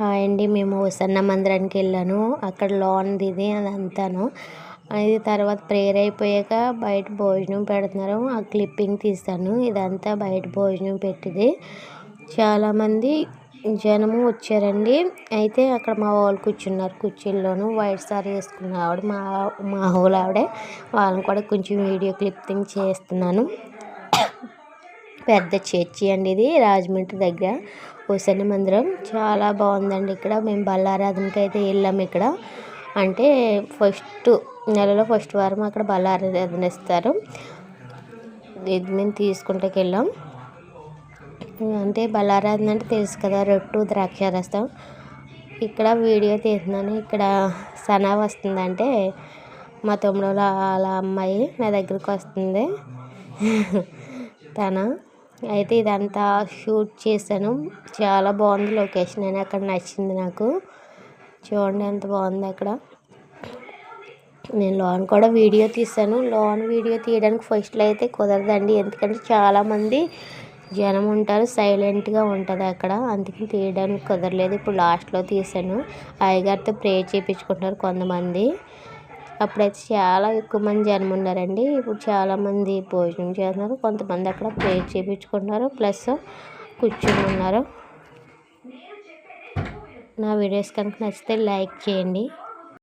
Hi అండి మేము సన్న మందిరానికి వెళ్ళాను. అక్కడ లోన్ది ఇది అదంతాను. అది తర్వాత ప్రేయర్ అయిపోయాక బయట భోజనం పెడుతున్నారు. ఆ క్లిప్పింగ్ తీస్తాను. ఇదంతా బయట భోజనం పెట్టింది. చాలామంది జనము వచ్చారండి. అయితే అక్కడ మా వాళ్ళు కూర్చున్నారు. కుర్చీల్లోను వైట్ సారీ వేసుకున్న ఆవిడ మా మా ఊళ్ళో ఆవిడే. వాళ్ళని కూడా కొంచెం వీడియో క్లిప్పింగ్ చేస్తున్నాను. పెద్ద చర్చి అండి ఇది రాజమండ్రి దగ్గర. హుసేన్ మందిరం. చాలా బాగుందండి ఇక్కడ. మేము బల్లారాధనకి అయితే వెళ్ళాము ఇక్కడ. అంటే ఫస్ట్ నెలలో ఫస్ట్ వారం అక్కడ బల్లారాధన ఇస్తారు ఇది మేము తీసుకుంటూకి వెళ్ళాం. అంటే బల్లారాధన అంటే తెలుసు కదా రొట్టు ద్రాక్ష రసం ఇక్కడ వీడియో తీస్తున్నాను. ఇక్కడ సనా వస్తుందంటే మా తమ్ముడు వాళ్ళ అమ్మాయి నా దగ్గరికి వస్తుంది. తన? అయితే ఇదంతా షూట్ చేశాను. చాలా బాగుంది లొకేషన్ అని అక్కడ నచ్చింది నాకు. చూడండి ఎంత బాగుంది అక్కడ. నేను లోన్ కూడా వీడియో తీసాను లోన్ వీడియో తీయడానికి ఫస్ట్లో అయితే కుదరదండి. ఎందుకంటే చాలామంది జనం ఉంటారు సైలెంట్గా ఉంటుంది అక్కడ. అందుకని తీయడానికి కుదరలేదు. ఇప్పుడు లాస్ట్లో తీసాను అయ్యగారితో ప్రే చేయించుకుంటారు కొంతమంది. అప్పుడైతే చాలా ఎక్కువ మంది జనం ఉన్నారండి. ఇప్పుడు చాలామంది భోజనం చేస్తున్నారు. కొంతమంది అక్కడ ప్రేర్ చేయించుకుంటున్నారు ప్లస్ కూర్చుని ఉన్నారు. నా వీడియోస్ కనుక నచ్చితే లైక్ చేయండి.